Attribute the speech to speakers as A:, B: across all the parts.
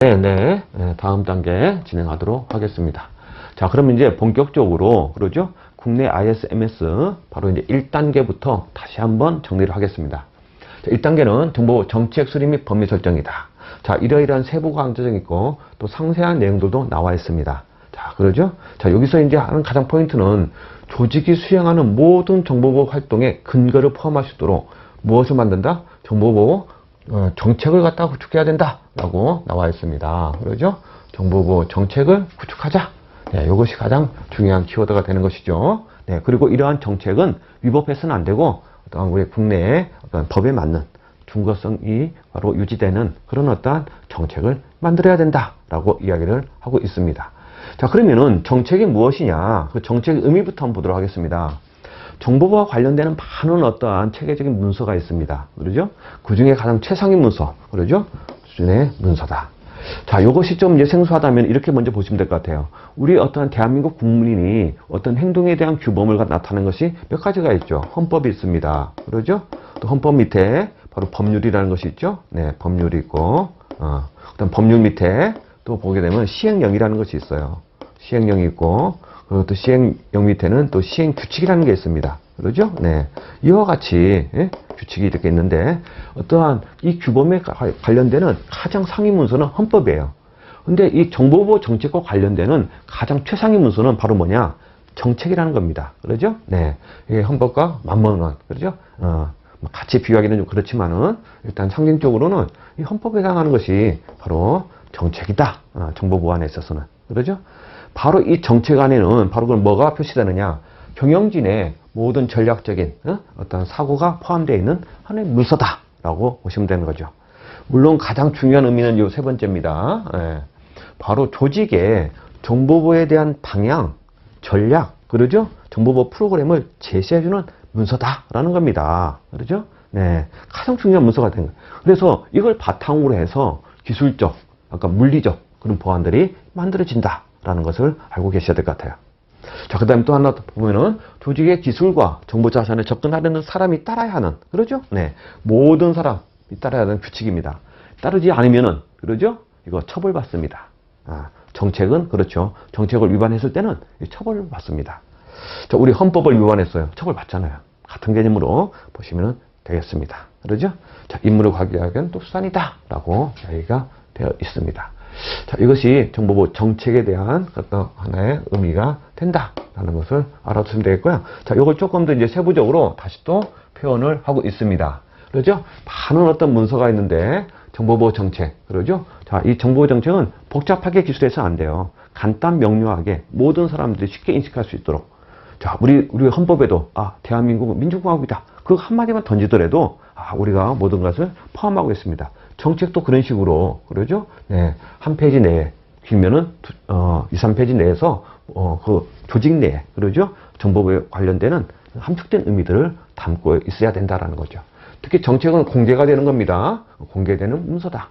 A: 네, 네. 네, 다음 단계 진행하도록 하겠습니다. 자, 그러면 이제 본격적으로, 그러죠? 국내 ISMS, 바로 이제 1단계부터 다시 한번 정리를 하겠습니다. 자, 1단계는 정보 정책 수립 및 법률 설정이다. 자, 이러이러한 세부 강조적이 있고, 또 상세한 내용들도 나와 있습니다. 자, 그러죠? 자, 여기서 이제 하는 가장 포인트는 조직이 수행하는 모든 정보보호 활동의 근거를 포함할 수 있도록 무엇을 만든다? 정보보호 어, 정책을 갖다가 구축해야 된다라고 나와 있습니다. 그러죠? 정보보호 정책을 구축하자. 네, 이것이 가장 중요한 키워드가 되는 것이죠. 네, 그리고 이러한 정책은 위법해서는 안 되고 어떤 우리 국내의 어떤 법에 맞는 중거성이 바로 유지되는 그런 어떠한 정책을 만들어야 된다라고 이야기를 하고 있습니다. 자, 그러면은 정책이 무엇이냐? 그 정책의 의미부터 한번 보도록 하겠습니다. 정보보와 관련되는 많은 어떠한 체계적인 문서가 있습니다. 그러죠? 그 중에 가장 최상위 문서, 그러죠? 수준의 문서다. 자, 이것이 좀 이제 생소하다면 이렇게 먼저 보시면 될 것 같아요. 우리 어떠한 대한민국 국민이 어떤 행동에 대한 규범을 나타내는 것이 몇 가지가 있죠. 헌법이 있습니다. 그러죠? 또 헌법 밑에 바로 법률이라는 것이 있죠. 네, 법률이 있고, 어, 그다음 법률 밑에 또 보게 되면 시행령이라는 것이 있어요. 시행령이 있고, 그리고 또 시행령 밑에는 또 시행 규칙이라는 게 있습니다. 그러죠? 네. 이와 같이 예? 규칙이 이렇게 있는데 어떠한 이 규범에 가- 관련되는 가장 상위 문서는 헌법이에요. 근데 이 정보보호 정책과 관련되는 가장 최상위 문서는 바로 뭐냐? 정책이라는 겁니다. 그러죠? 네. 이게 헌법과 맞먹는, 그러죠? 어, 뭐 같이 비유하기는 좀 그렇지만은 일단 상징적으로는 이 헌법에 해당하는 것이 바로 정책이다. 어, 정보 보안에 있어서는. 그러죠? 바로 이 정책 안에는 바로 그럼 뭐가 표시되느냐? 경영진의 모든 전략적인 어? 떤 사고가 포함되어 있는 하나의 문서다라고 보시면 되는 거죠. 물론 가장 중요한 의미는 요세 번째입니다. 예. 바로 조직의 정보보에 대한 방향, 전략, 그러죠? 정보보 프로그램을 제시해주는 문서다라는 겁니다. 그러죠? 네. 가장 중요한 문서가 된 거예요. 그래서 이걸 바탕으로 해서 기술적, 아까 물리적 그런 보안들이 만들어진다 라는 것을 알고 계셔야 될 것 같아요. 자, 그 다음에 또 하나 보면은 조직의 기술과 정보 자산에 접근하려는 사람이 따라야 하는, 그러죠? 네. 모든 사람이 따라야 하는 규칙입니다. 따르지 않으면은, 그러죠? 이거 처벌받습니다. 아, 정책은, 그렇죠. 정책을 위반했을 때는 처벌을 받습니다. 자, 우리 헌법을 위반했어요. 처벌받잖아요. 같은 개념으로 보시면 되겠습니다. 그러죠? 자, 인물을 관계하기엔 또 수단이다. 라고 이야기가 되어 있습니다. 자, 이것이 정보보 정책에 대한 어떤 하나의 의미가 된다라는 것을 알아두시면 되겠고요. 자, 이걸 조금 더 이제 세부적으로 다시 또 표현을 하고 있습니다. 그러죠? 많은 어떤 문서가 있는데 정보보호 정책, 그러죠? 자, 이 정보보호 정책은 복잡하게 기술해서 안 돼요. 간단 명료하게 모든 사람들이 쉽게 인식할 수 있도록. 자, 우리 우리 헌법에도 아, 대한민국은 민주공화국이다. 그 한마디만 던지더라도 아, 우리가 모든 것을 포함하고 있습니다. 정책도 그런 식으로 그러죠? 네. 한 페이지 내에 길면은 두- 어, 2, 3페이지 내에서 어, 그 조직 내에 그러죠? 정보에 관련되는 함축된 의미들을 담고 있어야 된다라는 거죠. 특히 정책은 공개가 되는 겁니다. 공개되는 문서다.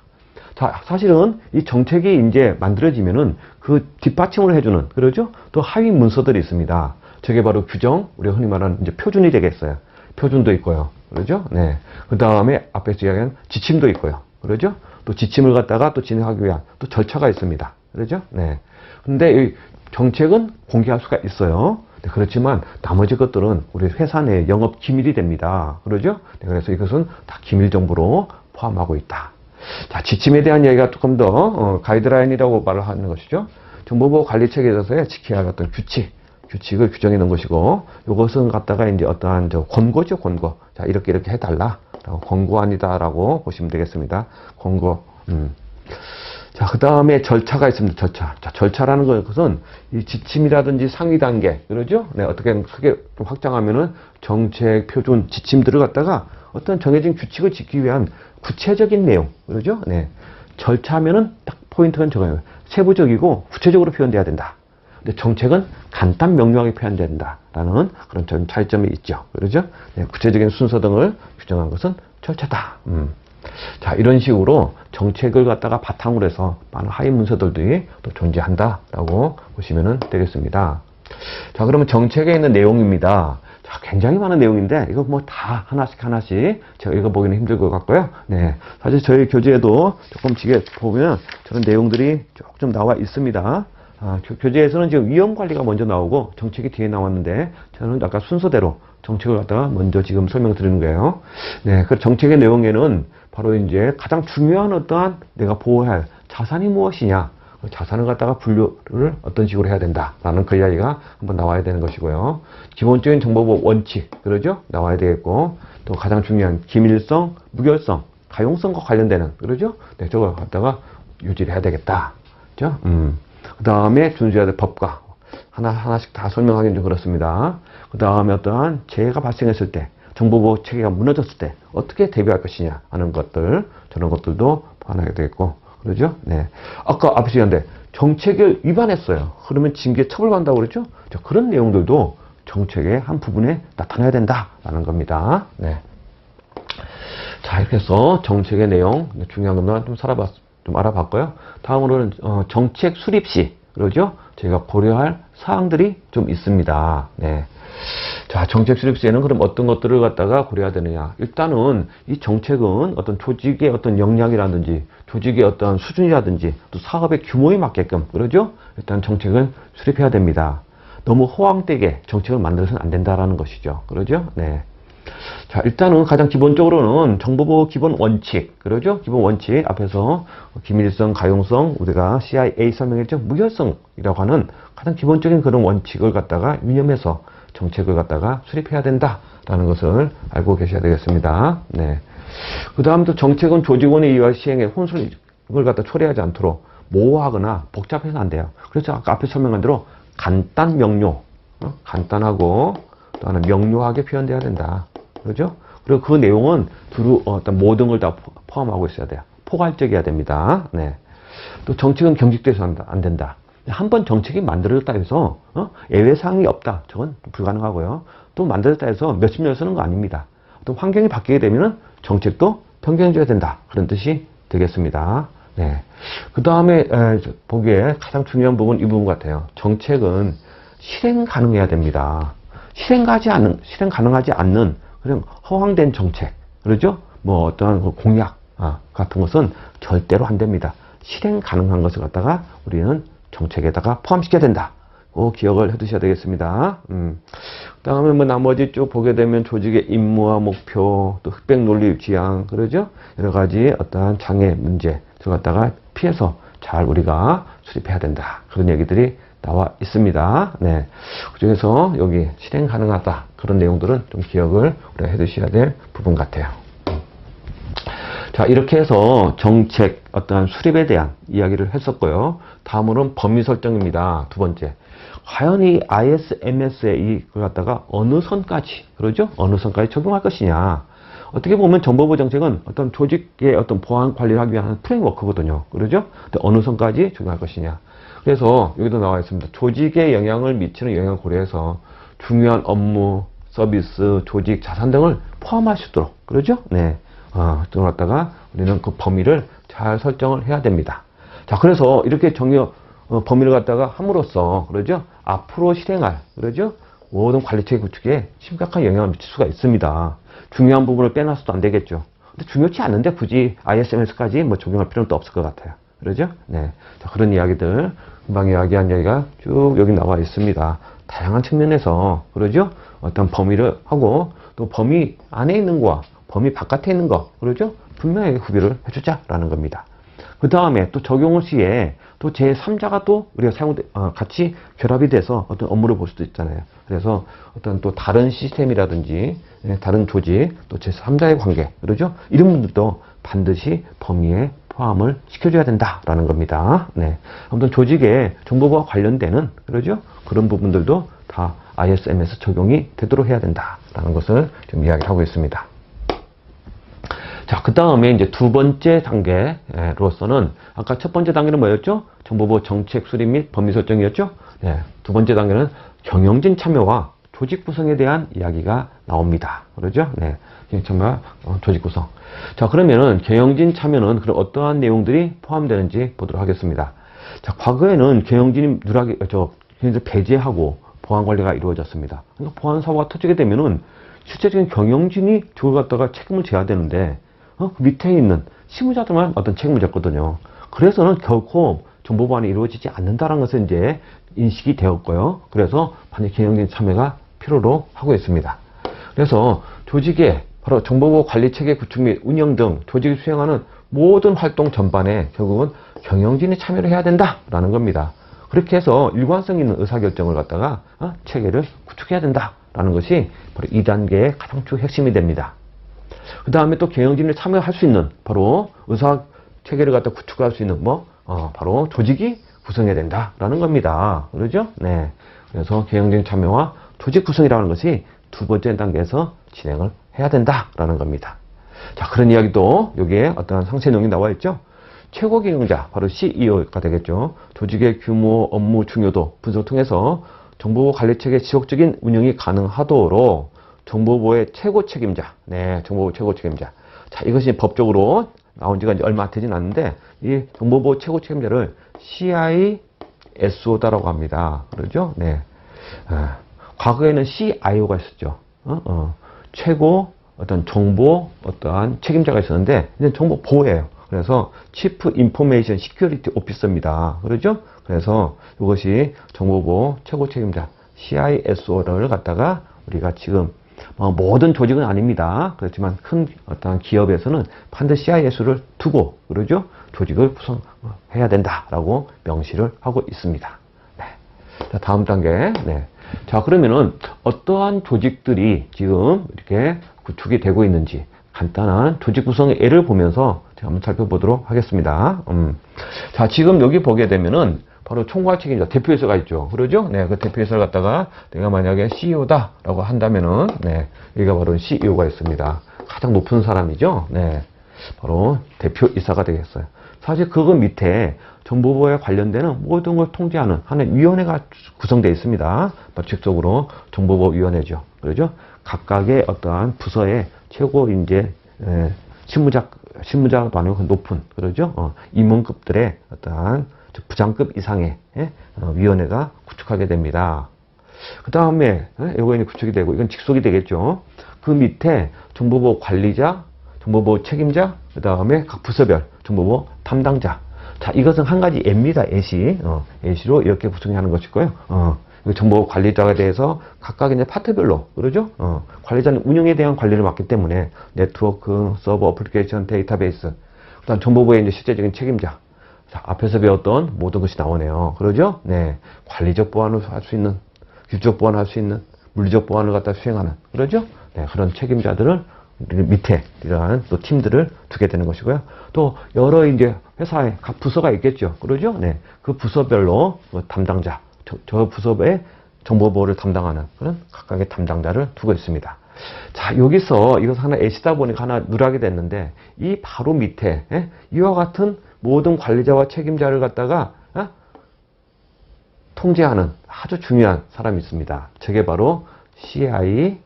A: 자, 사실은 이 정책이 이제 만들어지면은 그 뒷받침을 해주는, 그러죠? 또 하위 문서들이 있습니다. 저게 바로 규정, 우리가 흔히 말하는 이제 표준이 되겠어요. 표준도 있고요. 그러죠? 네. 그 다음에 앞에서 이야기한 지침도 있고요. 그러죠? 또 지침을 갖다가 또 진행하기 위한 또 절차가 있습니다. 그러죠? 네. 근데 이 정책은 공개할 수가 있어요. 네, 그렇지만 나머지 것들은 우리 회사 내 영업 기밀이 됩니다. 그러죠? 네, 그래서 이것은 다 기밀 정보로 포함하고 있다. 자, 지침에 대한 이야기가 조금 더 어, 가이드라인이라고 말을 하는 것이죠. 정보보호 관리 체계에 있어서의 지켜야 할 어떤 규칙, 규칙을 규정해 놓은 것이고, 이것은 갖다가 이제 어떠한 저 권고죠, 권고. 자, 이렇게 이렇게 해달라. 라고 권고안이다라고 보시면 되겠습니다. 권고. 음. 자, 그 다음에 절차가 있습니다. 절차. 자, 절차라는 것은 이 지침이라든지 상위 단계, 그러죠? 네, 어떻게 크게 좀 확장하면은 정책, 표준, 지침들을 갖다가 어떤 정해진 규칙을 지키기 위한 구체적인 내용, 그러죠? 네. 절차하면은 딱 포인트는 저거예요. 세부적이고 구체적으로 표현돼야 된다. 근데 정책은 간단 명료하게 표현된다라는 그런 좀 차이점이 있죠. 그러죠? 네, 구체적인 순서 등을 규정한 것은 절차다. 음. 자, 이런 식으로 정책을 갖다가 바탕으로 해서 많은 하위 문서들이 또 존재한다라고 보시면 되겠습니다. 자, 그러면 정책에 있는 내용입니다. 자, 굉장히 많은 내용인데, 이거 뭐 다 하나씩 하나씩 제가 읽어보기는 힘들 것 같고요. 네. 사실 저희 교재에도 조금 지게 보면 저런 내용들이 조금 나와 있습니다. 아, 교, 교재에서는 지금 위험 관리가 먼저 나오고 정책이 뒤에 나왔는데, 저는 아까 순서대로 정책을 갖다가 먼저 지금 설명드리는 거예요. 네. 그 정책의 내용에는 바로 이제 가장 중요한 어떠한 내가 보호할 자산이 무엇이냐, 그 자산을 갖다가 분류를 어떤 식으로 해야 된다라는 그 이야기가 한번 나와야 되는 것이고요. 기본적인 정보보호 원칙, 그러죠? 나와야 되겠고, 또 가장 중요한 기밀성, 무결성, 가용성과 관련되는, 그러죠? 네, 저걸 갖다가 유지를 해야 되겠다. 그죠? 음. 그 다음에 준수해야 될 법과 하나 하나씩 다 설명하기는 좀 그렇습니다. 그 다음에 어떠한 재해가 발생했을 때, 정보보호 체계가 무너졌을 때 어떻게 대비할 것이냐 하는 것들, 저런 것들도 포함하게 되겠고, 그러죠? 네. 아까 앞에서 얘기한데, 정책을 위반했어요. 그러면 징계 처벌받는다고 그랬죠? 자, 그런 내용들도 정책의 한 부분에 나타나야 된다라는 겁니다. 네. 자, 이렇게 해서 정책의 내용, 중요한 것만 좀 살아봤, 좀 알아봤고요. 다음으로는, 어, 정책 수립 시, 그러죠? 저희가 고려할 사항들이 좀 있습니다. 네. 자, 정책 수립 시에는 그럼 어떤 것들을 갖다가 고려해야 되느냐. 일단은 이 정책은 어떤 조직의 어떤 역량이라든지 조직의 어떤 수준이라든지 또 사업의 규모에 맞게끔, 그러죠? 일단 정책을 수립해야 됩니다. 너무 호황되게 정책을 만들어서는 안 된다라는 것이죠. 그러죠? 네. 자, 일단은 가장 기본적으로는 정보보호 기본 원칙, 그러죠? 기본 원칙 앞에서 기밀성, 가용성, 우리가 CIA 설명했죠? 무결성이라고 하는 가장 기본적인 그런 원칙을 갖다가 유념해서 정책을 갖다가 수립해야 된다라는 것을 알고 계셔야 되겠습니다. 네. 그 다음 또 정책은 조직원의 이와 시행에 혼선을 갖다 초래하지 않도록 모호하거나 복잡해서 안 돼요. 그래서 아까 앞에 설명한 대로 간단 명료, 어? 간단하고 또 하나 명료하게 표현돼야 된다. 그렇죠? 그리고 그 내용은 두루 어떤 모든 걸 다 포함하고 있어야 돼요. 포괄적이어야 됩니다. 네. 또 정책은 경직돼서 안 된다. 한 번 정책이 만들어졌다 해서 어? 예외 사항이 없다. 저건 불가능하고요. 또 만들어졌다 해서 몇십 년 쓰는 거 아닙니다. 또 환경이 바뀌게 되면은 정책도 변경해줘야 된다. 그런 뜻이 되겠습니다. 네. 그 다음에 보기에 가장 중요한 부분 이 부분 같아요. 정책은 실행 가능해야 됩니다. 실행하지 않는 실행 가능하지 않는 그냥 허황된 정책, 그러죠? 뭐 어떠한 그 공약 아, 같은 것은 절대로 안 됩니다. 실행 가능한 것을 갖다가 우리는 정책에다가 포함시켜야 된다. 꼭 기억을 해 두셔야 되겠습니다. 음. 그 다음에 뭐 나머지 쭉 보게 되면 조직의 임무와 목표, 또 흑백 논리 지향, 그러죠? 여러 가지 어떠한 장애 문제, 저 갖다가 피해서 잘 우리가 수립해야 된다. 그런 얘기들이 나와 있습니다. 네. 그 중에서 여기 실행 가능하다. 그런 내용들은 좀 기억을 우리가 해 두셔야 될 부분 같아요. 자, 이렇게 해서 정책 어떠한 수립에 대한 이야기를 했었고요. 다음으로는 범위 설정입니다. 두 번째. 과연 이 ISMS에 이걸 갖다가 어느 선까지, 그러죠? 어느 선까지 적용할 것이냐. 어떻게 보면 정보보 정책은 어떤 조직의 어떤 보안 관리를 하기 위한 프레임워크거든요. 그러죠? 어느 선까지 적용할 것이냐. 그래서 여기도 나와 있습니다. 조직에 영향을 미치는 영향을 고려해서 중요한 업무, 서비스, 조직, 자산 등을 포함할 수 있도록. 그러죠? 네. 어, 등 갖다가 우리는 그 범위를 잘 설정을 해야 됩니다. 자, 그래서 이렇게 정의, 어, 범위를 갖다가 함으로써, 그러죠? 앞으로 실행할, 그러죠? 모든 관리체계 구축에 심각한 영향을 미칠 수가 있습니다. 중요한 부분을 빼놔서도 안 되겠죠. 근데 중요치 않은데 굳이 ISMS까지 뭐 적용할 필요는 또 없을 것 같아요. 그러죠? 네. 자, 그런 이야기들, 금방 이야기한 얘기가 쭉 여기 나와 있습니다. 다양한 측면에서, 그러죠? 어떤 범위를 하고, 또 범위 안에 있는 거와 범위 바깥에 있는 거, 그러죠? 분명하게 구별을 해주자라는 겁니다. 그 다음에 또 적용을 시에 또 제3자가 또 우리가 사용, 어, 같이 결합이 돼서 어떤 업무를 볼 수도 있잖아요. 그래서 어떤 또 다른 시스템이라든지, 예, 다른 조직, 또 제3자의 관계, 그러죠? 이런 분들도 반드시 범위에 포함을 시켜줘야 된다라는 겁니다. 네. 아무튼 조직의 정보와 관련되는, 그러죠? 그런 부분들도 다 ISMS 적용이 되도록 해야 된다라는 것을 좀 이야기를 하고 있습니다. 자, 그 다음에 이제 두 번째 단계로서는 아까 첫 번째 단계는 뭐였죠? 정보보 정책 수립 및 범위 설정이었죠? 네, 두 번째 단계는 경영진 참여와 조직 구성에 대한 이야기가 나옵니다. 그러죠? 네. 참여와 어, 조직 구성. 자, 그러면은 경영진 참여는 그런 어떠한 내용들이 포함되는지 보도록 하겠습니다. 자, 과거에는 경영진이 누락이, 저, 경영진 배제하고 보안 관리가 이루어졌습니다. 그러니까 보안 사고가 터지게 되면은 실제적인 경영진이 저걸 갖다가 책임을 져야 되는데 어? 그 밑에 있는 실무자들만 어떤 책임을 졌거든요. 그래서는 결코 정보 보안이 이루어지지 않는다는 것을 이제 인식이 되었고요. 그래서 반드시 경영진 참여가 필요로 하고 있습니다. 그래서 조직의 바로 정보보호 관리 체계 구축 및 운영 등 조직이 수행하는 모든 활동 전반에 결국은 경영진이 참여를 해야 된다라는 겁니다. 그렇게 해서 일관성 있는 의사결정을 갖다가 어, 체계를 구축해야 된다라는 것이 바로 2단계의 가장 주 핵심이 됩니다. 그 다음에 또 경영진이 참여할 수 있는 바로 의사 체계를 갖다 구축할 수 있는 뭐 어, 바로 조직이 구성해야 된다라는 겁니다. 그러죠? 네. 그래서 경영진 참여와 조직 구성이라는 것이 두 번째 단계에서 진행을 해야 된다라는 겁니다. 자, 그런 이야기도 여기에 어떠한 상세 내용이 나와 있죠? 최고 경영자, 바로 CEO가 되겠죠. 조직의 규모, 업무 중요도 분석을 통해서 정보보호 관리체계 지속적인 운영이 가능하도록 정보보호의 최고 책임자, 네, 정보보호 최고 책임자. 자, 이것이 법적으로 나온 지가 이제 얼마 되진 않는데, 이 정보보호 최고 책임자를 CISO다라고 합니다. 그러죠? 네. 아, 과거에는 CIO가 있었죠. 어, 어. 최고 어떤 정보 어떠한 책임자가 있었는데 이제 정보 보호예요. 그래서 Chief Information Security Officer입니다. 그러죠? 그래서 이것이 정보보호 최고 책임자 CISO를 갖다가 우리가 지금 뭐 모든 조직은 아닙니다. 그렇지만 큰 어떤 기업에서는 반드시 CIS를 두고 그러죠? 조직을 구성해야 된다라고 명시를 하고 있습니다. 네. 자, 다음 단계. 네. 자, 그러면은 어떠한 조직들이 지금 이렇게 구축이 되고 있는지 간단한 조직 구성의 예를 보면서 제가 한번 살펴보도록 하겠습니다. 음. 자, 지금 여기 보게 되면은 바로 총괄 책임자 대표이사가 있죠. 그러죠? 네, 그 대표이사를 갖다가 내가 만약에 CEO다라고 한다면은 네, 여기가 바로 CEO가 있습니다. 가장 높은 사람이죠. 네, 바로 대표이사가 되겠어요. 사실 그거 밑에 정보보호에 관련되는 모든 걸 통제하는 하는 위원회가 구성되어 있습니다. 법칙적으로 정보보호위원회죠. 그러죠? 각각의 어떠한 부서의 최고 이제 에, 실무자 실무자도 아니고 높은 그러죠? 어, 임원급들의 어떠한 부장급 이상의 예? 어, 위원회가 구축하게 됩니다. 그 다음에 이거 이제 구축이 되고 이건 직속이 되겠죠. 그 밑에 정보보호 관리자, 정보보호 책임자, 그 다음에 각 부서별 정보보호 담당자. 자, 이것은 한 가지 예입니다. 예시. 어, 예시로 이렇게 구성하는 것이고요. 어, 정보 관리자에 대해서 각각 이제 파트별로, 그러죠? 어, 관리자는 운영에 대한 관리를 맡기 때문에 네트워크, 서버, 어플리케이션, 데이터베이스, 그 다음 정보부의 이제 실제적인 책임자. 자, 앞에서 배웠던 모든 것이 나오네요. 그러죠? 네. 관리적 보안을 할 수 있는, 규적 보안을 할 수 있는, 물리적 보안을 갖다 수행하는, 그러죠? 네. 그런 책임자들을 밑에 이러한 또 팀들을 두게 되는 것이고요. 또 여러 이제 회사에 각 부서가 있겠죠. 그러죠? 네. 그 부서별로 뭐 담당자, 저, 저 부서의 정보보호를 담당하는 그런 각각의 담당자를 두고 있습니다. 자, 여기서 이것 하나 애시다 보니까 하나 누락이 됐는데 이 바로 밑에 예? 이와 같은 모든 관리자와 책임자를 갖다가 어? 통제하는 아주 중요한 사람이 있습니다. 저게 바로 CISO가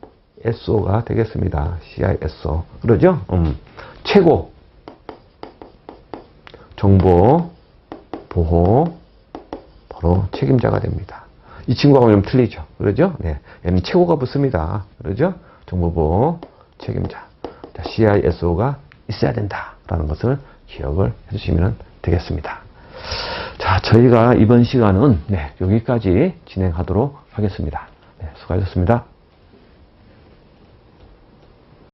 A: 되겠습니다. CISO. 그러죠? 음, 최고 정보 보호 바로 책임자가 됩니다. 이 친구하고 좀 틀리죠. 그러죠? 네. 얘는 최고가 붙습니다. 그러죠? 정보보호 책임자. 자, CISO가 있어야 된다라는 것을 기억을 해주시면 되겠습니다. 자, 저희가 이번 시간은 네, 여기까지 진행하도록 하겠습니다. 네, 수고하셨습니다.